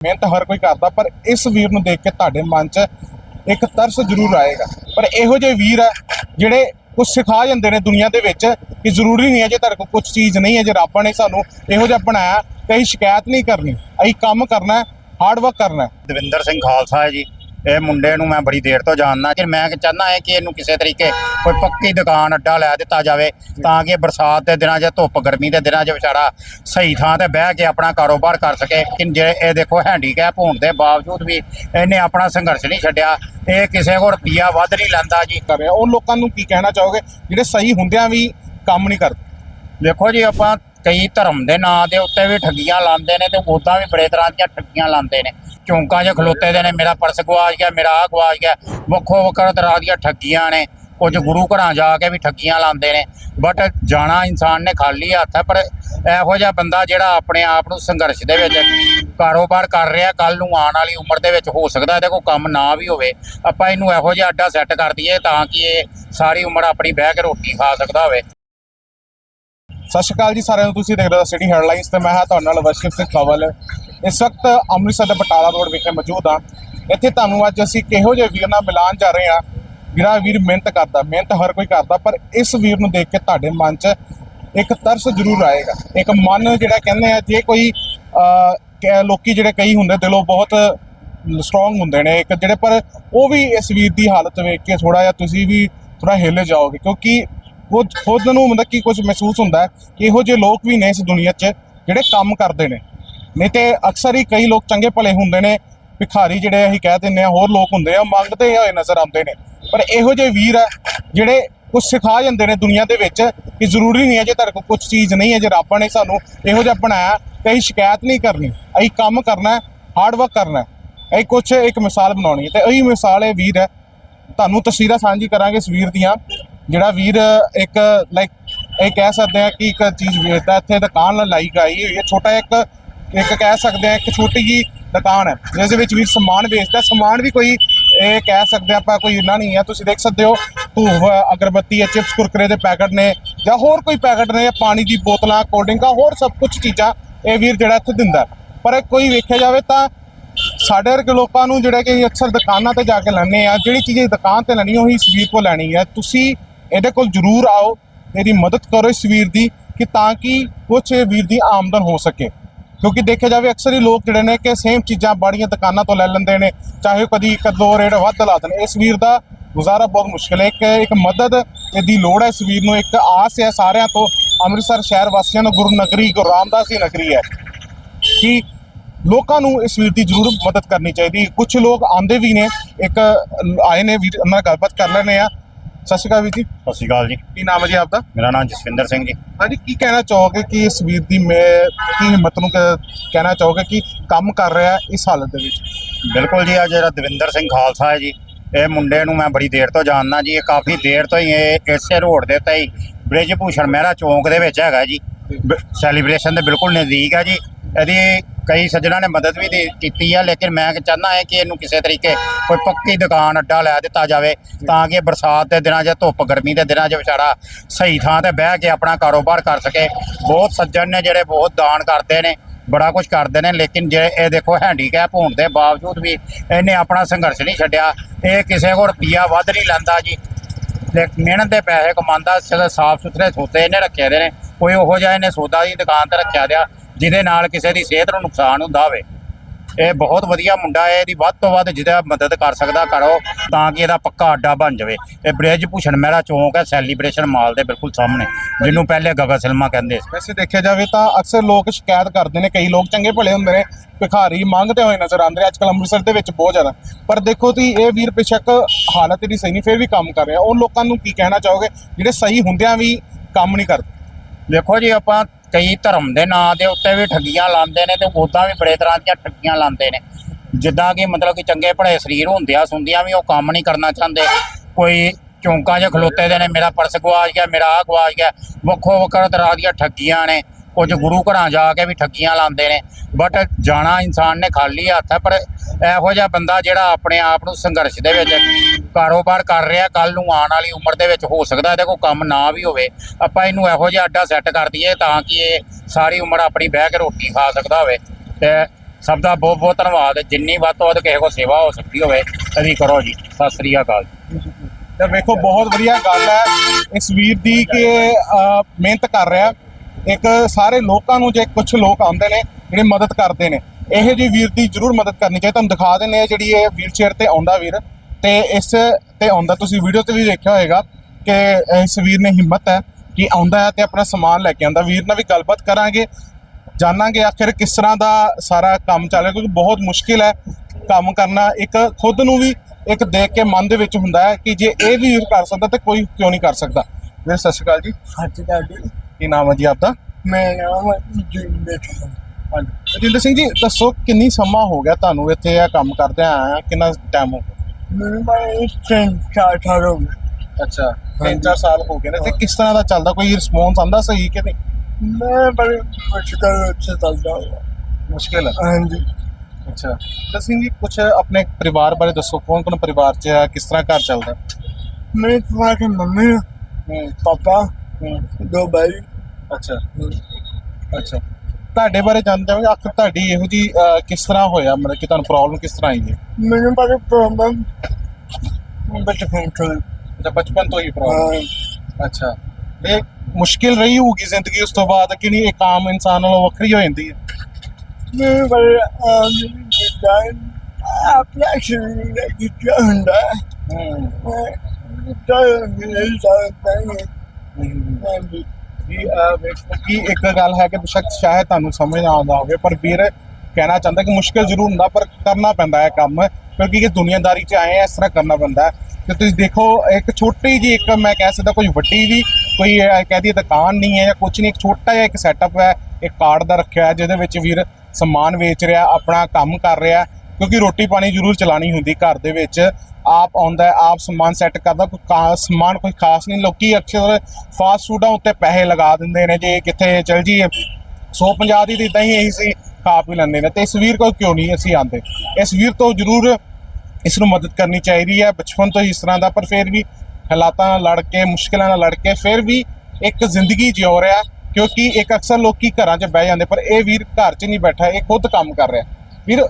ਮਿਹਨਤ ਹਰ ਕੋਈ ਕਰਦਾ, ਪਰ ਇਸ ਵੀਰ ਨੂੰ ਦੇਖ ਕੇ ਤੁਹਾਡੇ ਮਨ 'ਚ ਇੱਕ ਤਰਸ ਜ਼ਰੂਰ ਆਏਗਾ। ਪਰ ਇਹੋ ਜਿਹੇ ਵੀਰ ਆ ਜਿਹੜੇ ਕੁਝ ਸਿਖਾ ਜਾਂਦੇ ਨੇ ਦੁਨੀਆ ਦੇ ਵਿੱਚ ਕਿ ਜ਼ਰੂਰੀ ਨਹੀਂ ਹੈ ਜੇ ਤੁਹਾਡੇ ਕੋਲ ਕੁਝ ਚੀਜ਼ ਨਹੀਂ ਹੈ, ਜੇ ਰੱਬ ਨੇ ਸਾਨੂੰ ਇਹੋ ਜਿਹਾ ਬਣਾਇਆ ਤੇ ਅਸੀਂ ਸ਼ਿਕਾਇਤ ਨਹੀਂ ਕਰਨੀ। ਅਸੀਂ ਕੰਮ ਕਰਨਾ ਹਾਰਡ ਵਰਕ ਕਰਨਾ ਦਵਿੰਦਰ ਸਿੰਘ ਖਾਲਸਾ ਹੈ ਜੀ। ਇਹ ਮੁੰਡੇ ਨੂੰ ਮੈਂ ਬੜੀ ਦੇਰ ਤੋਂ ਜਾਣਦਾ ਕਿ ਮੈਂ ਚਾਹੁੰਦਾ ਹੈ ਕਿ ਇਹਨੂੰ ਕਿਸੇ ਤਰੀਕੇ ਕੋਈ ਪੱਕੀ ਦੁਕਾਨ ਅੱਡਾ ਲੈ ਦਿੱਤਾ ਜਾਵੇ ਤਾਂ ਕਿ ਬਰਸਾਤ ਦੇ ਦਿਨਾਂ 'ਚ ਧੁੱਪ ਗਰਮੀ ਦੇ ਦਿਨਾਂ 'ਚ ਵਿਚਾਰਾ ਸਹੀ ਥਾਂ ਤੇ ਬਹਿ ਕੇ ਆਪਣਾ ਕਾਰੋਬਾਰ ਕਰ ਸਕੇ। ਕਿ ਜੇ ਇਹ ਦੇਖੋ ਹੈਂਡੀਕੈਪ ਹੋਣ ਦੇ ਬਾਵਜੂਦ ਵੀ ਇਹਨੇ ਆਪਣਾ ਸੰਘਰਸ਼ ਨਹੀਂ ਛੱਡਿਆ ਇਹ ਕਿਸੇ ਕੋਲ ਰੁਪਈਆ ਵੱਧ ਨਹੀਂ ਲੈਂਦਾ ਜੀ। ਕਰ ਰਿਹਾ। ਉਹ ਲੋਕਾਂ ਨੂੰ ਕੀ ਕਹਿਣਾ ਚਾਹੋਗੇ? ਜਿਹੜੇ ਸਹੀ ਹੁੰਦਿਆਂ ਵੀ ਕੰਮ ਨਹੀਂ ਕਰਦੇ। ਦੇਖੋ ਜੀ ਆਪਾਂ ਕਈ ਧਰਮ ਦੇ ਨਾਂ ਦੇ ਉੱਤੇ ਵੀ ਠੱਗੀਆਂ ਲਾਉਂਦੇ ਨੇ ਤੇ ਉਦਾਂ ਵੀ ਬੜੇ ਤਰ੍ਹਾਂ ਦੀਆਂ ਠੱਗੀਆਂ ਲਾਉਂਦੇ ਨੇ। ਚੌਂਕਾਂ 'ਚ ਖਲੋਤੇ ਦੇ ਨੇ, ਮੇਰਾ ਪਰਸ ਗਵਾਚ ਗਿਆ, ਮੇਰਾ ਆ ਗਵਾਚ ਗਿਆ। ਵੱਖੋ ਵੱਖਰੇ ਤਰ੍ਹਾਂ ਦੀਆਂ ਠੱਗੀਆਂ ਨੇ, ਕੁਝ ਗੁਰੂ ਘਰਾਂ ਜਾ ਕੇ ਵੀ ਠੱਗੀਆਂ ਲਾਉਂਦੇ ਨੇ। ਬਟ ਜਾਣਾ ਇਨਸਾਨ ਨੇ ਖਾਲੀ ਹੱਥ ਹੈ ਪਰ ਇਹੋ ਜਿਹਾ ਬੰਦਾ ਜਿਹੜਾ ਆਪਣੇ ਆਪ ਨੂੰ ਸੰਘਰਸ਼ ਦੇ ਵਿੱਚ ਕਾਰੋਬਾਰ ਕਰ ਰਿਹਾ ਕੱਲ ਨੂੰ ਆਉਣ ਵਾਲੀ ਉਮਰ ਦੇ ਵਿੱਚ ਹੋ ਸਕਦਾ, ਇਹਦੇ ਕੋਲ ਕੰਮ ਨਾ ਵੀ ਹੋਵੇ। ਆਪਾਂ ਇਹਨੂੰ ਇਹੋ ਜਿਹਾ ਅੱਡਾ ਸੈੱਟ ਕਰ ਦਈਏ ਤਾਂ ਕਿ ਇਹ ਸਾਰੀ ਉਮਰ ਆਪਣੀ ਬਹਿ ਕੇ ਰੋਟੀ ਖਾ ਸਕਦਾ ਹੋਵੇ। ਸਤਿ ਸ਼੍ਰੀ ਅਕਾਲ ਜੀ ਸਾਰਿਆਂ ਨੂੰ, ਤੁਸੀਂ ਦੇਖ ਰਹੇ ਹੋ ਸਿਟੀ ਹੈਡਲਾਈਨਸ ਤੇ ਮੈਂ ਹਾਂ ਤੁਹਾਡੇ ਨਾਲ ਵਰਸ਼ਿਪ ਸਿੰਘ ਕਵਲ ਇਸ ਵਕਤ ਅੰਮ੍ਰਿਤਸਰ ਦੇ ਬਟਾਲਾ ਰੋਡ ਵਿਖੇ ਮੌਜੂਦ ਹਾਂ। ਇੱਥੇ ਤੁਹਾਨੂੰ ਅੱਜ ਅਸੀਂ ਕਿਹੋ ਜਿਹੇ ਵੀਰ ਨਾਲ ਮਿਲਾਨ ਜਾ ਰਹੇ ਹਾਂ। ਜਿਹੜਾ ਵੀਰ ਮਿਹਨਤ ਕਰਦਾ ਮਿਹਨਤ ਹਰ ਕੋਈ ਕਰਦਾ ਪਰ ਇਸ ਵੀਰ ਨੂੰ ਦੇਖ ਕੇ ਤੁਹਾਡੇ ਮਨ 'ਚ ਇੱਕ ਤਰਸ ਜ਼ਰੂਰ ਆਏਗਾ। ਇੱਕ ਮਨ ਜਿਹੜਾ ਕਹਿੰਦੇ ਆ ਜੇ ਕੋਈ ਅਹ, ਲੋਕੀ ਜਿਹੜੇ ਕਈ ਹੁੰਦੇ ਦਿਲੋਂ ਬਹੁਤ ਸਟਰੋਂਗ ਹੁੰਦੇ ਨੇ ਇੱਕ ਜਿਹੜੇ ਪਰ ਉਹ ਵੀ ਇਸ ਵੀਰ ਦੀ ਹਾਲਤ ਵੇਖ ਕੇ ਥੋੜਾ ਜਿਹਾ ਤੁਸੀਂ ਵੀ ਥੋੜਾ ਹਿੱਲ ਜਾਓਗੇ। ਕਿਉਂਕਿ ਖੁਦ ਖੁਦ ਨੂੰ ਮਤਲਬ ਕਿ ਕੁਝ ਮਹਿਸੂਸ ਹੁੰਦਾ ਕਿ ਇਹੋ ਜਿਹੇ ਲੋਕ ਵੀ ਨੇ ਇਸ ਦੁਨੀਆ 'ਚ ਜਿਹੜੇ ਕੰਮ ਕਰਦੇ ਨੇ। ਨਹੀਂ ਤੇ ਅਕਸਰ ਹੀ ਕਈ ਲੋਕ ਚੰਗੇ ਭਲੇ ਹੁੰਦੇ ਨੇ, ਭਿਖਾਰੀ ਜਿਹੜੇ ਅਸੀਂ ਕਹਿ ਦਿੰਦੇ ਆ ਹੋਰ ਲੋਕ ਹੁੰਦੇ ਆ ਉਹ ਮੰਗਦੇ ਹੋਏ ਨਜ਼ਰ ਆਉਂਦੇ ਨੇ। ਪਰ ਇਹੋ ਜਿਹੇ ਵੀਰ ਆ, ਜਿਹੜੇ ਕੁਝ ਸਿਖਾ ਜਾਂਦੇ ਨੇ ਦੁਨੀਆ ਦੇ ਵਿੱਚ ਕਿ ਜ਼ਰੂਰੀ ਨਹੀਂ ਹੈ ਜੇ ਤੁਹਾਡੇ ਕੋਲ ਕੁਝ ਚੀਜ਼ ਨਹੀਂ ਹੈ, ਜੇ ਰੱਬ ਨੇ ਸਾਨੂੰ ਇਹੋ ਜਿਹਾ ਬਣਾਇਆ, ਤੇ ਅਸੀਂ ਸ਼ਿਕਾਇਤ ਨਹੀਂ ਕਰਨੀ। ਅਸੀਂ ਕੰਮ ਕਰਨਾ ਹਾਰਡ ਵਰਕ ਕਰਨਾ ਇਹ ਅਸੀਂ ਕੁਝ ਇੱਕ ਮਿਸਾਲ ਬਣਾਉਣੀ ਹੈ। ਤੇ ਇਹੀ ਮਿਸਾਲ ਇਹ ਵੀਰ ਹੈ। ਤੁਹਾਨੂੰ ਤਸਵੀਰਾਂ ਸਾਂਝੀ ਕਰਾਂਗੇ ਇਸ ਵੀਰ ਦੀਆਂ। ਜਿਹੜਾ ਵੀਰ ਇੱਕ ਲਾਈਕ ਇਹ ਕਹਿ ਸਕਦੇ ਆ ਕਿ ਇੱਕ ਚੀਜ਼ ਵੇਚਦਾ, ਇੱਥੇ ਦੁਕਾਨ ਲਾਈ ਗਈ ਹੋਈ ਹੈ। ਛੋਟਾ ਇੱਕ ਇੱਕ ਕਹਿ ਸਕਦੇ ਆ ਇੱਕ ਛੋਟੀ ਜੀ ਦੁਕਾਨ ਹੈ ਜਿਸ ਦੇ ਵਿੱਚ ਵੀਰ ਸਮਾਨ ਵੇਚਦਾ ਸਮਾਨ ਵੀ ਕੋਈ, ਇਹ ਕਹਿ ਸਕਦੇ ਆਪਾਂ ਕੋਈ ਇੰਨਾ ਨਹੀਂ ਹੈ। ਤੁਸੀਂ ਦੇਖ ਸਕਦੇ ਹੋ, ਧੂਫ, ਅਗਰਬੱਤੀ ਹੈ, ਚਿਪਸ, ਕੁਰਕਰੇ ਦੇ ਪੈਕਟ ਨੇ ਜਾਂ ਹੋਰ ਕੋਈ ਪੈਕਟ ਨੇ, ਪਾਣੀ ਦੀ ਬੋਤਲਾਂ ਕੋਲਡ ਡਰਿੰਕਾਂ ਹੋਰ ਸਭ ਕੁਝ ਚੀਜ਼ਾਂ ਇਹ ਵੀਰ ਜਿਹੜਾ ਇੱਥੇ ਦਿੰਦਾ ਪਰ ਕੋਈ ਵੇਖਿਆ ਜਾਵੇ ਤਾਂ ਸਾਡੇ ਵਰਗੇ ਲੋਕਾਂ ਨੂੰ ਜਿਹੜਾ ਕਿ ਅਕਸਰ ਦੁਕਾਨਾਂ ਤੇ ਜਾ ਕੇ ਲੈਣੇ ਆ, ਜਿਹੜੀ ਚੀਜ਼ ਦੁਕਾਨ ਤੇ ਲੈਣੀ, ਉਹੀ ਇਸ ਵੀਰ ਕੋਲ ਲੈਣੀ ਹੈ। ਤੁਸੀਂ ਇਹਦੇ ਕੋਲ ਜਰੂਰ ਆਓ, ਇਹਦੀ ਮਦਦ ਕਰੋ ਇਸ ਵੀਰ ਦੀ, ਕਿ ਤਾਂ ਕਿ ਕੁਛ ਇਹ ਵੀਰ ਦੀ ਆਮਦਨ ਹੋ ਸਕੇ। ਕਿਉਂਕਿ ਦੇਖਿਆ ਜਾਵੇ ਅਕਸਰ ਹੀ ਲੋਕ ਜਿਹੜੇ ਨੇ ਕਿ ਸੇਮ ਚੀਜ਼ਾਂ ਬਾੜੀਆਂ ਦੁਕਾਨਾਂ ਤੋਂ ਲੈ ਲੈਂਦੇ ਨੇ, ਚਾਹੇ ਕਦੀ ਇੱਕ ਦੋ ਰੇਟ ਵੱਧ ਲਾ ਦੇਣ। ਇਸ ਵੀਰ ਦਾ ਗੁਜ਼ਾਰਾ ਬਹੁਤ ਮੁਸ਼ਕਿਲ ਹੈ। ਇੱਕ ਇੱਕ ਮਦਦ ਦੀ ਲੋੜ ਹੈ ਇਸ ਵੀਰ ਨੂੰ। ਇੱਕ ਆਸ ਹੈ ਸਾਰਿਆਂ ਤੋਂ, ਅੰਮ੍ਰਿਤਸਰ ਸ਼ਹਿਰ ਵਾਸੀਆਂ ਨੂੰ, ਗੁਰੂ ਨਗਰੀ, ਗੁਰੂ ਰਾਮਦਾਸ ਦੀ ਨਗਰੀ ਹੈ ਕਿ ਲੋਕਾਂ ਨੂੰ ਇਸ ਵੀਰ ਦੀ ਜ਼ਰੂਰ ਮਦਦ ਕਰਨੀ ਚਾਹੀਦੀ। ਕੁਝ ਲੋਕ ਆਂਦੇ ਵੀ ਨੇ, ਇੱਕ ਆਏ ਨੇ, ਵੀਰ ਉਹਨਾਂ ਨਾਲ ਗੱਲਬਾਤ ਕਰ ਲੈਣੇ ਆ। ਸਤਿ ਸ਼੍ਰੀ ਅਕਾਲ ਵੀਰ ਜੀ। ਸਤਿ ਸ਼੍ਰੀ ਅਕਾਲ ਜੀ। ਕੀ ਨਾਮ ਹੈ ਜੀ ਆਪਦਾ? ਮੇਰਾ ਨਾਮ ਜਸਵਿੰਦਰ ਸਿੰਘ ਜੀ। ਹਾਂਜੀ ਕੀ ਕਹਿਣਾ ਚਾਹੋਗੇ ਕਿ ਇਸ ਵੀਰ ਦੀ ਮੈਂ ਕੀ ਹਿੰਮਤ ਨੂੰ ਕ- ਕਹਿਣਾ ਚਾਹੋਗੇ ਕਿ ਕੰਮ ਕਰ ਰਿਹਾ ਇਸ ਹਾਲਤ ਦੇ ਵਿੱਚ? ਬਿਲਕੁਲ ਜੀ ਆ ਜਿਹੜਾ ਦਵਿੰਦਰ ਸਿੰਘ ਖਾਲਸਾ ਹੈ ਜੀ ਇਹ ਮੁੰਡੇ ਨੂੰ ਮੈਂ ਬੜੀ ਦੇਰ ਤੋਂ ਜਾਣਦਾ ਜੀ ਇਹ ਕਾਫੀ ਦੇਰ ਤੋਂ ਹੀ ਇਹ ਇਸੇ ਰੋਡ ਦੇ ਉੱਤੇ ਹੀ ਬ੍ਰਿਜ ਭੂਸ਼ਣ ਮਹਿਰਾ ਚੌਂਕ ਦੇ ਵਿੱਚ ਹੈਗਾ ਜੀ। ਸੈਲੀਬ੍ਰੇਸ਼ਨ ਦੇ ਬਿਲਕੁਲ ਨਜ਼ਦੀਕ ਹੈ ਜੀ। ਇਹਦੀ ਕਈ ਸੱਜਣਾ ਨੇ ਮਦਦ ਵੀ ਦੇ- ਕੀਤੀ ਹੈ ਲੇਕਿਨ ਮੈਂ ਚਾਹੁੰਦਾ ਹਾਂ ਕਿ ਇਹਨੂੰ ਕਿਸੇ ਤਰੀਕੇ ਕੋਈ ਪੱਕੀ ਦੁਕਾਨ ਅੱਡਾ ਲੈ ਦਿੱਤਾ ਜਾਵੇ, ਤਾਂ ਕਿ ਬਰਸਾਤ ਦੇ ਦਿਨਾਂ 'ਚ, ਧੁੱਪ ਗਰਮੀ ਦੇ ਦਿਨਾਂ 'ਚ ਵਿਚਾਰਾ ਸਹੀ ਥਾਂ ਤੇ ਬਹਿ ਕੇ ਆਪਣਾ ਕਾਰੋਬਾਰ ਕਰ ਸਕੇ। ਬਹੁਤ ਸੱਜਣ ਨੇ ਜਿਹੜੇ ਬਹੁਤ ਦਾਨ ਕਰਦੇ ਨੇ, ਬੜਾ ਕੁਝ ਕਰਦੇ ਨੇ, ਲੇਕਿਨ ਜੇ ਇਹ ਦੇਖੋ ਹੈਂਡੀਕੈਪ ਹੋਣ ਦੇ ਬਾਵਜੂਦ ਵੀ ਇਹਨੇ ਆਪਣਾ ਸੰਘਰਸ਼ ਨਹੀਂ ਛੱਡਿਆ, ਇਹ ਕਿਸੇ ਕੋਲ ਰੁਪਈਆ ਵੱਧ ਨਹੀਂ ਲੈਂਦਾ ਜੀ। ਮਿਹਨਤ ਦੇ ਪੈਸੇ ਕਮਾਉਂਦਾ ਸਿਰ ਸਾਫ਼ ਸੁਥਰੇ ਸੌਦੇ ਇਹਨੇ ਰੱਖੇ ਦੇ ਨੇ, ਕੋਈ ਉਹੋ ਜਿਹਾ ਇਹਨੇ ਸੌਦਾ ਦੀ ਦੁਕਾਨ ਤੇ ਰੱਖਿਆ ਦਿਆ ਜਿਹਦੇ ਨਾਲ ਕਿਸੇ ਦੀ ਸਿਹਤ ਨੂੰ ਨੁਕਸਾਨ ਹੁੰਦਾ ਹੋਵੇ। ਇਹ ਬਹੁਤ ਵਧੀਆ ਮੁੰਡਾ ਹੈ ਇਹਦੀ ਵੱਧ ਤੋਂ ਵੱਧ ਜਿਹਦਾ ਮਦਦ ਕਰ ਸਕਦਾ ਕਰੋ ਤਾਂ ਕਿ ਇਹਦਾ ਪੱਕਾ ਅੱਡਾ ਬਣ ਜਾਵੇ। ਇਹ ਬ੍ਰਿਜ ਭੂਸ਼ਣ ਮਹਿਰਾ ਚੌਂਕ ਹੈ ਸੈਲੀਬ੍ਰੇਸ਼ਨ ਮਾਲ ਦੇ ਬਿਲਕੁਲ ਸਾਹਮਣੇ ਜਿਹਨੂੰ ਪਹਿਲੇ ਗਗਾ ਸਿਲਮਾ ਕਹਿੰਦੇ ਸੀ। ਵੈਸੇ ਦੇਖਿਆ ਜਾਵੇ ਤਾਂ ਅਕਸਰ ਲੋਕ ਸ਼ਿਕਾਇਤ ਕਰਦੇ ਨੇ ਕਈ ਲੋਕ ਚੰਗੇ ਭਲੇ ਹੁੰਦੇ ਨੇ ਭਿਖਾਰੀ ਮੰਗਦੇ ਹੋਏ ਨਜ਼ਰ ਆਉਂਦੇ ਅੱਜ ਕੱਲ੍ਹ ਅੰਮ੍ਰਿਤਸਰ ਦੇ ਵਿੱਚ ਬਹੁਤ ਜ਼ਿਆਦਾ। ਪਰ ਦੇਖੋ ਤੁਸੀਂ ਇਹ ਵੀਰ ਬੇਸ਼ੱਕ ਹਾਲਤ ਇਹਦੀ ਸਹੀ ਨਹੀਂ ਫਿਰ ਵੀ ਕੰਮ ਕਰ ਰਿਹਾ। ਉਹ ਲੋਕਾਂ ਨੂੰ ਕੀ ਕਹਿਣਾ ਚਾਹੋਗੇ? ਜਿਹੜੇ ਸਹੀ ਹੁੰਦਿਆਂ ਵੀ ਕੰਮ ਨਹੀਂ ਕਰਦੇ। ਦੇਖੋ ਜੀ ਆਪਾਂ ਕਈ ਧਰਮ ਦੇ ਨਾਂ ਦੇ ਉੱਤੇ ਵੀ ਠੱਗੀਆਂ ਲਾਉਂਦੇ ਨੇ ਤੇ ਉਦਾਂ ਵੀ ਬੜੇ ਤਰ੍ਹਾਂ ਦੀਆਂ ਠੱਗੀਆਂ ਲਾਉਂਦੇ ਨੇ। ਜਿੱਦਾਂ ਕਿ ਮਤਲਬ ਕਿ ਚੰਗੇ ਭਲੇ ਸਰੀਰ ਹੁੰਦਿਆਂ ਸੁੰਦਿਆਂ ਵੀ ਉਹ ਕੰਮ ਨਹੀਂ ਕਰਨਾ ਚਾਹੁੰਦੇ। ਕੋਈ ਚੌਂਕਾਂ 'ਚ ਖਲੋਤੇ ਦੇ ਨੇ, ਮੇਰਾ ਪਰਸ ਗਵਾਚ ਗਿਆ, ਮੇਰਾ ਆ ਗਵਾਚ ਗਿਆ ਵੱਖੋ ਵੱਖਰੇ ਤਰ੍ਹਾਂ ਦੀਆਂ ਠੱਗੀਆਂ ਨੇ। ਕੁਝ ਗੁਰੂ ਘਰਾਂ ਜਾ ਕੇ ਵੀ ਠੱਗੀਆਂ ਲਾਉਂਦੇ ਨੇ ਬਟ ਜਾਣਾ ਇਨਸਾਨ ਨੇ ਖਾਲੀ ਹੱਥ ਹੈ ਪਰ ਇਹੋ ਜਿਹਾ ਬੰਦਾ ਜਿਹੜਾ ਆਪਣੇ ਆਪ ਨੂੰ ਸੰਘਰਸ਼ ਦੇ ਵਿੱਚ ਕਾਰੋਬਾਰ ਕਰ ਰਿਹਾ ਕੱਲ ਨੂੰ ਆਉਣ ਵਾਲੀ ਉਮਰ ਦੇ ਵਿੱਚ ਹੋ ਸਕਦਾ, ਇਹਦੇ ਕੋਲ ਕੰਮ ਨਾ ਵੀ ਹੋਵੇ, ਆਪਾਂ ਇਹਨੂੰ ਇਹੋ ਜਿਹਾ ਅੱਡਾ ਸੈੱਟ ਕਰ ਦਈਏ ਤਾਂ ਕਿ ਇਹ ਸਾਰੀ ਉਮਰ ਆਪਣੀ ਬਹਿ ਕੇ ਰੋਟੀ ਖਾ ਸਕਦਾ ਹੋਵੇ, ਤੇ ਸਭ ਦਾ ਬਹੁਤ ਬਹੁਤ ਧੰਨਵਾਦ, ਜਿੰਨੀ ਵੱਧ ਤੋਂ ਵੱਧ ਕਿਸੇ ਕੋ ਸੇਵਾ ਹੋ ਸਕਦੀ ਹੋਵੇ ਕਦੀ ਕਰੋ ਜੀ, ਸਤਿ ਸ੍ਰੀ ਅਕਾਲ ਤੇ ਵੇਖੋ, ਬਹੁਤ ਵਧੀਆ ਗੱਲ ਹੈ, ਇਸ ਵੀਰ ਦੀ ਕਿ ਮਿਹਨਤ ਕਰ ਰਿਹਾ ਇੱਕ ਸਾਰੇ ਲੋਕਾਂ ਨੂੰ ਜੇ ਕੁਝ ਲੋਕ ਆਉਂਦੇ ਨੇ, ਜਿਹੜੇ ਮਦਦ ਕਰਦੇ ਨੇ, ਇਹੋ ਜਿਹੀ ਵੀਰ ਦੀ ਜ਼ਰੂਰ ਮਦਦ ਕਰਨੀ ਚਾਹੀਦੀ। ਤੁਹਾਨੂੰ ਦਿਖਾ ਦਿੰਨੇ ਆ ਜਿਹੜੀ ਇਹ ਵੀਲ ਚੇਅਰ ਤੇ ਆਉਂਦਾ ਵੀਰ। ਤੇ ਇਸ ਤੇ ਆਉਂਦਾ, ਤੁਸੀਂ ਵੀਡੀਓ ਤੇ ਵੀ ਦੇਖਿਆ ਹੋਵੇਗਾ ਕਿ ਇਸ ਵੀਰ ਨੇ ਹਿੰਮਤ ਹੈ ਕਿ ਆਉਂਦਾ ਹੈ ਤੇ ਆਪਣਾ ਸਮਾਨ ਲੈ ਕੇ ਆਉਂਦਾ। ਵੀਰ ਨਾਲ ਵੀ ਗੱਲਬਾਤ ਕਰਾਂਗੇ, ਜਾਣਾਂਗੇ ਆਖਿਰ ਕਿਸ ਤਰ੍ਹਾਂ ਦਾ ਸਾਰਾ ਕੰਮ ਚੱਲ ਰਿਹਾ, ਕਿਉਂਕਿ ਬਹੁਤ ਮੁਸ਼ਕਿਲ ਹੈ ਕੰਮ ਕਰਨਾ। ਇੱਕ ਖੁਦ ਨੂੰ ਵੀ ਇੱਕ ਦੇਖ ਕੇ ਮਨ ਦੇ ਵਿੱਚ ਹੁੰਦਾ ਹੈ ਕਿ ਜੇ ਇਹ ਵੀਰ ਕਰ ਸਕਦਾ, ਤੇ ਕੋਈ ਕਿਉਂ ਨਹੀਂ ਕਰ ਸਕਦਾ। ਵੀਰ, ਸਤਿ ਸ਼੍ਰੀ ਅਕਾਲ ਜੀ। ਸਤਿ ਸ਼੍ਰੀ ਅਕਾਲ ਜੀ। ਕੀ ਨਾਮ ਹੈ ਜੀ ਆਪਦਾ? ਮੈਂ ਨਾਮ ਜਿੰਦੇ ਤੋਂ ਹਾਂਜੀ। ਰਜਿੰਦਰ ਸਿੰਘ ਜੀ ਦੱਸੋ ਕਿੰਨੀ ਸਮਾਂ ਹੋ ਗਿਆ ਤੁਹਾਨੂੰ ਇੱਥੇ ਇਹ ਕੰਮ ਕਰਦੇ ਆਇਆ ਕਿੰਨਾ ਟਾਈਮ ਹੋ ਗਿਆ? ਮੈਨੂੰ ਬਾਰੇ ਤਿੰਨ ਚਾਰ ਸਾਲ ਹੋ ਗਏ। ਅੱਛਾ ਤਿੰਨ ਚਾਰ ਸਾਲ ਹੋ ਗਏ ਨੇ। ਤੇ ਕਿਸ ਤਰ੍ਹਾਂ ਦਾ ਚੱਲਦਾ? ਕੋਈ ਰਿਸਪੌਂਸ ਆਂਦਾ ਸਹੀ ਕਿ ਨਹੀਂ? ਮੈਂ ਬੜੇ ਮੁਸ਼ਕਲ ਉੱਤੇ ਚੱਲਦਾ ਹਾਂ। ਮੁਸ਼ਕਿਲ ਹੈ। ਹਾਂਜੀ। ਅੱਛਾ। ਤਾਂ ਸਿੰਘ ਜੀ ਕੁਝ ਆਪਣੇ ਪਰਿਵਾਰ ਬਾਰੇ ਦੱਸੋ। ਕੌਣ ਕੌਣ ਪਰਿਵਾਰ 'ਚ ਹੈ? ਕਿਸ ਤਰ੍ਹਾਂ ਘਰ ਚੱਲਦਾ? ਮੇਰੇ ਕੇ ਮੰਮੀ ਹੂੰ। ਪਾਪਾ ਦੋ ਭਾਈ ਅੱਛਾ। ਅੱਛਾ। ਤੁਹਾਡੇ ਬਾਰੇ ਜਾਣਦੇ ਹਾਂ ਆਖਰ ਤੁਹਾਡੀ ਇਹੋ ਜੀ ਕਿਸ ਤਰ੍ਹਾਂ ਹੋਇਆ? ਮਤਲਬ ਕਿ ਤੁਹਾਨੂੰ ਪ੍ਰੋਬਲਮ ਕਿਸ ਤਰ੍ਹਾਂ ਆਈ ਹੈ? ਮੈਨੂੰ ਬੜੇ ਪ੍ਰੋਬਲਮ ਬਚਪਨ ਤੋਂ ਅੱਛਾ ਬਚਪਨ ਤੋਂ ਹੀ ਪ੍ਰੋਬਲਮ ਅੱਛਾ। ਇਹ ਮੁਸ਼ਕਿਲ ਰਹੀ ਹੋਊਗੀ ਜ਼ਿੰਦਗੀ ਉਸ ਤੋਂ ਬਾਅਦ ਕਿ ਨਹੀਂ? ਇੱਕ ਆਮ ਇਨਸਾਨ ਨਾਲੋਂ ਵੱਖਰੀ ਹੋ ਜਾਂਦੀ ਹੈ। ਮੈਨੂੰ ਬੜੇ ਆਮ ਜਿੱਦਾਂ ਆਪਣਾ ਸ਼ਰੀਰ ਦਾ ਕਿਹਾ ਹੁੰਦਾ ਹੈ। ਹੂੰ। ਮੈਂ ਤਾਂ ਨਹੀਂ ਸਕਦਾ ਕਿ ਇੱਕ ਗੱਲ ਹੈ ਕਿ ਬੇਸ਼ੱਕ ਸ਼ਾਇਦ ਤੁਹਾਨੂੰ ਸਮਝ ਨਾ ਆਉਂਦਾ ਹੋਵੇ, ਪਰ ਵੀਰ ਕਹਿਣਾ ਚਾਹੁੰਦਾ ਕਿ ਮੁਸ਼ਕਿਲ ਜ਼ਰੂਰ ਹੁੰਦਾ, ਪਰ ਕਰਨਾ ਪੈਂਦਾ ਹੈ ਕੰਮ, ਕਿਉਂਕਿ ਇਹ ਦੁਨੀਆਦਾਰੀ 'ਚ ਆਏ ਆ, ਇਸ ਤਰ੍ਹਾਂ ਕਰਨਾ ਪੈਂਦਾ ਹੈ। ਤੇ ਤੁਸੀਂ ਦੇਖੋ, ਇੱਕ ਛੋਟੀ ਜੀ ਇੱਕ ਮੈਂ ਕਹਿ ਸਕਦਾ ਕੋਈ ਵੱਡੀ ਵੀ ਕੋਈ ਇਹ ਕਹਿ ਦਈਏ ਦੁਕਾਨ ਨਹੀਂ ਹੈ ਜਾਂ ਕੁਝ ਨਹੀਂ, ਇੱਕ ਛੋਟਾ ਜਿਹਾ ਇੱਕ ਸੈਟਅਪ ਹੈ, ਇੱਕ ਕਾਰਡ ਦਾ ਰੱਖਿਆ ਹੈ, ਜਿਹਦੇ ਵਿੱਚ ਵੀਰ ਸਮਾਨ ਵੇਚ ਰਿਹਾ, ਆਪਣਾ ਕੰਮ ਕਰ ਰਿਹਾ, ਕਿਉਂਕਿ ਰੋਟੀ ਪਾਣੀ ਜ਼ਰੂਰ ਚਲਾਣੀ ਹੁੰਦੀ ਘਰ ਦੇ ਵਿੱਚ। ਆਪ ਆਉਂਦਾ ਆਪ ਸਮਾਨ ਸੈੱਟ ਕਰਦਾ, ਕੋਈ ਕਾ- ਸਮਾਨ ਕੋਈ ਖਾਸ ਨਹੀਂ, ਲੋਕੀ ਅਕਸਰ ਫਾਸਟ ਫੂਡਾਂ ਉੱਤੇ ਪੈਸੇ ਲਗਾ ਦਿੰਦੇ ਨੇ ਜੇ ਕਿੱਥੇ ਚਲ ਜੀਏ 150 ਦੀ ਇਦਾਂ ਹੀ ਇਹੀ ਸੀ ਖਾ ਪੀ ਲੈਂਦੇ ਨੇ ਤੇ ਇਸ ਵੀਰ ਕੋਲ ਕਿਉਂ ਨਹੀਂ ਅਸੀਂ ਆਂਦੇ ਇਸ ਵੀਰ ਤੋਂ ਜ਼ਰੂਰ ਇਸ ਨੂੰ ਮਦਦ ਕਰਨੀ ਚਾਹੀਦੀ ਹੈ, ਬਚਪਨ ਤੋਂ ਹੀ ਇਸ ਤਰ੍ਹਾਂ ਦਾ, ਪਰ ਫਿਰ ਵੀ ਹਾਲਾਤਾਂ ਨਾਲ ਲੜ ਕੇ, ਮੁਸ਼ਕਿਲਾਂ ਨਾਲ ਲੜ ਕੇ ਫਿਰ ਵੀ ਇੱਕ ਜ਼ਿੰਦਗੀ ਜਿਉ ਰਿਹਾ, ਕਿਉਂਕਿ ਇੱਕ ਅਕਸਰ ਲੋਕੀ ਘਰਾਂ 'ਚ ਬਹਿ ਜਾਂਦੇ, ਪਰ ਇਹ ਵੀਰ ਘਰ 'ਚ ਨਹੀਂ ਬੈਠਾ, ਇਹ ਖੁਦ ਕੰਮ ਕਰ ਰਿਹਾ। ਵੀਰ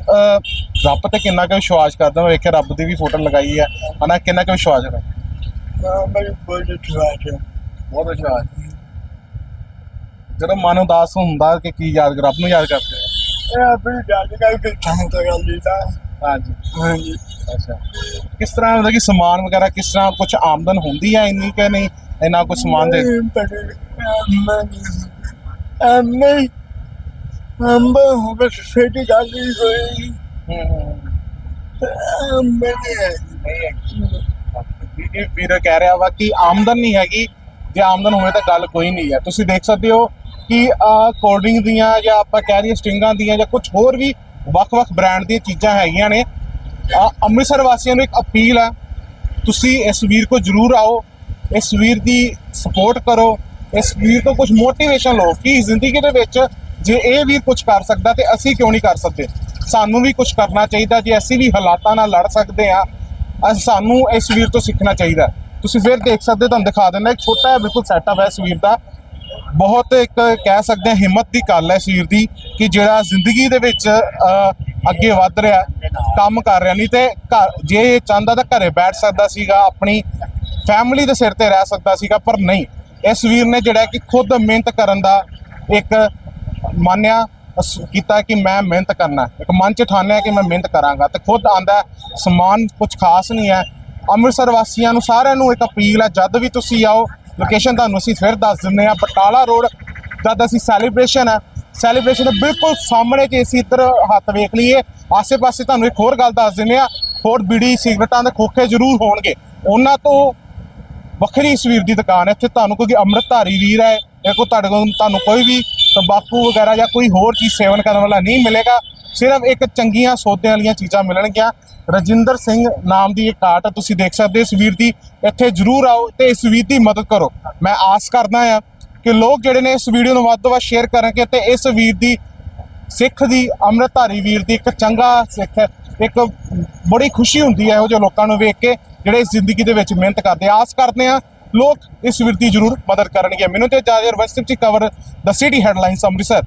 ਰੱਬ ਤੇ ਕਿੰਨਾ ਕੁ ਵਿਸ਼ਵਾਸ ਕਰਦਾ ਮੈਂ ਵੇਖਿਆ ਰੱਬ ਦੀ ਵੀ ਫੋਟੋ ਲਗਾਈ ਹੈ। ਹਨਾ ਕਿੰਨਾ ਕੁ ਵਿਸ਼ਵਾਸ ਹੈ? ਮੈਂ ਬੜੇ ਬੜੇ ਠਵਾਟ ਬਹੁਤ ਵਿਸ਼ਵਾਸ ਜਦੋਂ ਮਨ ਉਦਾਸ ਹੁੰਦਾ ਕਿ ਕੀ ਯਾਦ ਰੱਬ ਨੂੰ ਯਾਦ ਕਰਦੇ ਆ। ਇਹ ਆਪਣੀ ਗੱਲ ਕਰਕੇ ਤਾਂ ਕਰ ਲਈਦਾ। ਹਾਂਜੀ। ਹਾਂਜੀ। ਅੱਛਾ। ਕਿਸ ਤਰ੍ਹਾਂ ਹੁੰਦਾ ਕਿ ਸਮਾਨ ਵਗੈਰਾ ਕਿਸ ਤਰ੍ਹਾਂ ਕੁਝ ਆਮਦਨ ਹੁੰਦੀ ਹੈ ਇੰਨੀ ਕਿ ਨਹੀਂ? ਇੰਨਾ ਕੁਝ ਸਮਾਨ ਦੇ ਮੈਂ ਅੰਬ ਹੋ ਬਸ ਫੇਟੀ ਗੱਲ ਹੋਈ ਮੈਂ ਵੀਰ ਵੀਰ ਕਹਿ ਰਿਹਾ ਵਾ ਕਿ ਆਮਦਨ ਨਹੀਂ ਹੈਗੀ। ਜੇ ਆਮਦਨ ਹੋਵੇ ਤਾਂ ਗੱਲ ਕੋਈ ਨਹੀਂ ਹੈ। ਤੁਸੀਂ ਦੇਖ ਸਕਦੇ ਹੋ ਕਿ ਕੋਲਡ ਡਰਿੰਕ ਦੀਆਂ ਜਾਂ ਆਪਾਂ ਕਹਿ ਰਹੀਏ ਸਟਿੰਗਾਂ ਦੀਆਂ ਜਾਂ ਕੁਝ ਹੋਰ ਵੀ ਵੱਖ-ਵੱਖ ਬ੍ਰਾਂਡ ਦੀਆਂ ਚੀਜ਼ਾਂ ਹੈਗੀਆਂ ਨੇ। ਅੰਮ੍ਰਿਤਸਰ ਵਾਸੀਆਂ ਨੂੰ ਇੱਕ ਅਪੀਲ ਹੈ ਤੁਸੀਂ ਇਸ ਵੀਰ ਕੋ ਜਰੂਰ ਆਓ। ਇਸ ਵੀਰ ਦੀ ਸਪੋਰਟ ਕਰੋ। ਇਸ ਵੀਰ ਤੋਂ ਕੁਝ ਮੋਟੀਵੇਸ਼ਨ ਲਓ। ਕਿ ਜ਼ਿੰਦਗੀ ਦੇ ਵਿੱਚ ਜੇ ਇਹ ਵੀਰ ਕੁਝ ਕਰ ਸਕਦਾ ਤੇ ਅਸੀਂ ਕਿਉਂ ਨਹੀਂ ਕਰ ਸਕਦੇ? ਸਾਨੂੰ ਵੀ ਕੁਝ ਕਰਨਾ ਚਾਹੀਦਾ ਜੇ ਅਸੀਂ ਵੀ ਹਾਲਾਤਾਂ ਨਾਲ ਲੜ ਸਕਦੇ ਆ ਸਾਨੂੰ ਇਸ ਵੀਰ ਤੋਂ ਸਿੱਖਣਾ ਚਾਹੀਦਾ ਤੁਸੀਂ ਫਿਰ ਦੇਖ ਸਕਦੇ ਹੋ, ਤੁਹਾਨੂੰ ਦਿਖਾ ਦਿੰਦਾ ਇੱਕ ਛੋਟਾ ਬਿਲਕੁਲ ਸੈਟਅਪ ਹੈ ਇਸ ਵੀਰ ਦਾ। ਬਹੁਤ ਇੱਕ ਕਹਿ ਸਕਦੇ ਹਾਂ ਹਿੰਮਤ ਦੀ ਗੱਲ ਹੈ ਇਸ ਵੀਰ ਦੀ ਕਿ ਜਿਹੜਾ ਜ਼ਿੰਦਗੀ ਦੇ ਵਿੱਚ ਅੱਗੇ ਵੱਧ ਰਿਹਾ ਕੰਮ ਕਰ ਰਿਹਾ ਨਹੀਂ ਤੇ ਘਰ ਜੇ ਇਹ ਚਾਹੁੰਦਾ ਤਾਂ ਘਰੇ ਬੈਠ ਸਕਦਾ ਸੀਗਾ ਆਪਣੀ ਫੈਮਿਲੀ ਦੇ ਸਿਰ ਤੇ ਰਹਿ ਸਕਦਾ ਸੀਗਾ ਪਰ ਨਹੀਂ। ਇਸ ਵੀਰ ਨੇ ਜਿਹੜਾ ਕਿ ਖੁਦ ਮਿਹਨਤ ਕਰਨ ਦਾ ਇੱਕ ਮੰਨਿਆ ਕੀਤਾ ਕਿ ਮੈਂ ਮਿਹਨਤ ਕਰਨਾ ਇੱਕ ਮਨ ਚ ਠਾਣਿਆ ਕਿ ਮੈਂ ਮਿਹਨਤ ਕਰਾਂਗਾ ਤੇ ਖੁਦ ਆਂਦਾ ਸਮਾਨ ਕੁਝ ਖਾਸ ਨਹੀਂ ਹੈ। ਅੰਮ੍ਰਿਤਸਰ ਵਾਸੀਆਂ ਨੂੰ ਸਾਰਿਆਂ ਨੂੰ ਇੱਕ ਅਪੀਲ ਹੈ, ਜਦ ਵੀ ਤੁਸੀਂ ਆਓ ਲੋਕੇਸ਼ਨ ਤੁਹਾਨੂੰ ਅਸੀਂ ਫਿਰ ਦੱਸ ਦਿੰਦੇ ਹਾਂ। ਬਟਾਲਾ ਰੋਡ, ਜਦ ਅਸੀਂ ਸੈਲੀਬ੍ਰੇਸ਼ਨ ਹੈ ਸੈਲੀਬ੍ਰੇਸ਼ਨ ਦੇ ਬਿਲਕੁਲ ਸਾਹਮਣੇ ਜੇ ਅਸੀਂ ਇੱਧਰ ਹੱਥ ਵੇਖ ਲਈਏ, ਆਸੇ-ਪਾਸੇ ਤੁਹਾਨੂੰ ਇੱਕ ਹੋਰ ਗੱਲ ਦੱਸ ਦਿੰਦੇ ਆ ਹੋਰ ਬੀੜੀ ਸਿਗਰਟਾਂ ਦੇ ਖੋਖੇ ਜ਼ਰੂਰ ਹੋਣਗੇ। ਉਹਨਾਂ ਤੋਂ ਵੱਖਰੀ ਸਵੀਰ ਦੀ ਦੁਕਾਨ ਹੈ। ਇੱਥੇ ਤੁਹਾਨੂੰ ਕਿਉਂਕਿ ਅੰਮ੍ਰਿਤਧਾਰੀ ਵੀਰ ਹੈ ਜਾਂ ਕੋਈ ਤੁਹਾਡੇ ਕੋਲ, ਤੁਹਾਨੂੰ ਕੋਈ ਵੀ ਤੰਬਾਕੂ ਵਗੈਰਾ ਜਾਂ ਕੋਈ ਹੋਰ ਚੀਜ਼ ਸੇਵਨ ਕਰਨ ਵਾਲਾ ਨਹੀਂ ਮਿਲੇਗਾ। ਸਿਰਫ ਇੱਕ ਚੰਗੀਆਂ ਸੌਦਿਆਂ ਵਾਲੀਆਂ ਚੀਜ਼ਾਂ ਮਿਲਣਗੀਆਂ। ਰਜਿੰਦਰ ਸਿੰਘ ਨਾਮ ਦੀ ਇਹ ਕਾਰਟ ਹੈ, ਤੁਸੀਂ ਦੇਖ ਸਕਦੇ ਹੋ ਇਸ ਵੀਰ ਦੀ। ਇੱਥੇ ਜਰੂਰ ਆਓ ਤੇ ਇਸ ਵੀਰ ਦੀ ਮਦਦ ਕਰੋ। ਮੈਂ ਆਸ ਕਰਦਾ ਆ ਕਿ ਲੋਕ ਜਿਹੜੇ ਨੇ ਇਸ ਵੀਡੀਓ ਨੂੰ ਵੱਧ ਤੋਂ ਵੱਧ ਸ਼ੇਅਰ ਕਰਨਗੇ ਤੇ ਇਸ ਵੀਰ ਦੀ ਸਿੱਖ ਦੀ ਅੰਮ੍ਰਿਤਧਾਰੀ ਵੀਰ ਦੀ ਇੱਕ ਚੰਗਾ ਸਿੱਖ ਇੱਕ ਬੜੀ ਖੁਸ਼ੀ ਹੁੰਦੀ ਹੈ ਇਹੋ ਜਿਹੇ ਲੋਕਾਂ ਨੂੰ ਵੇਖ ਕੇ ਜਿਹੜੇ ਇਸ ਜ਼ਿੰਦਗੀ ਦੇ ਵਿੱਚ ਮਿਹਨਤ ਕਰਦੇ ਆਸ ਕਰਦੇ ਆ ਲੋਕ ਇਸ ਵਿਰਤੀ ਜ਼ਰੂਰ ਮਦਦ ਕਰਨਗੇ। ਮੈਨੂੰ ਤੇ ਜਾਜਰ ਵਸਤਿਪ ਚ cover the city headlines Amritsar.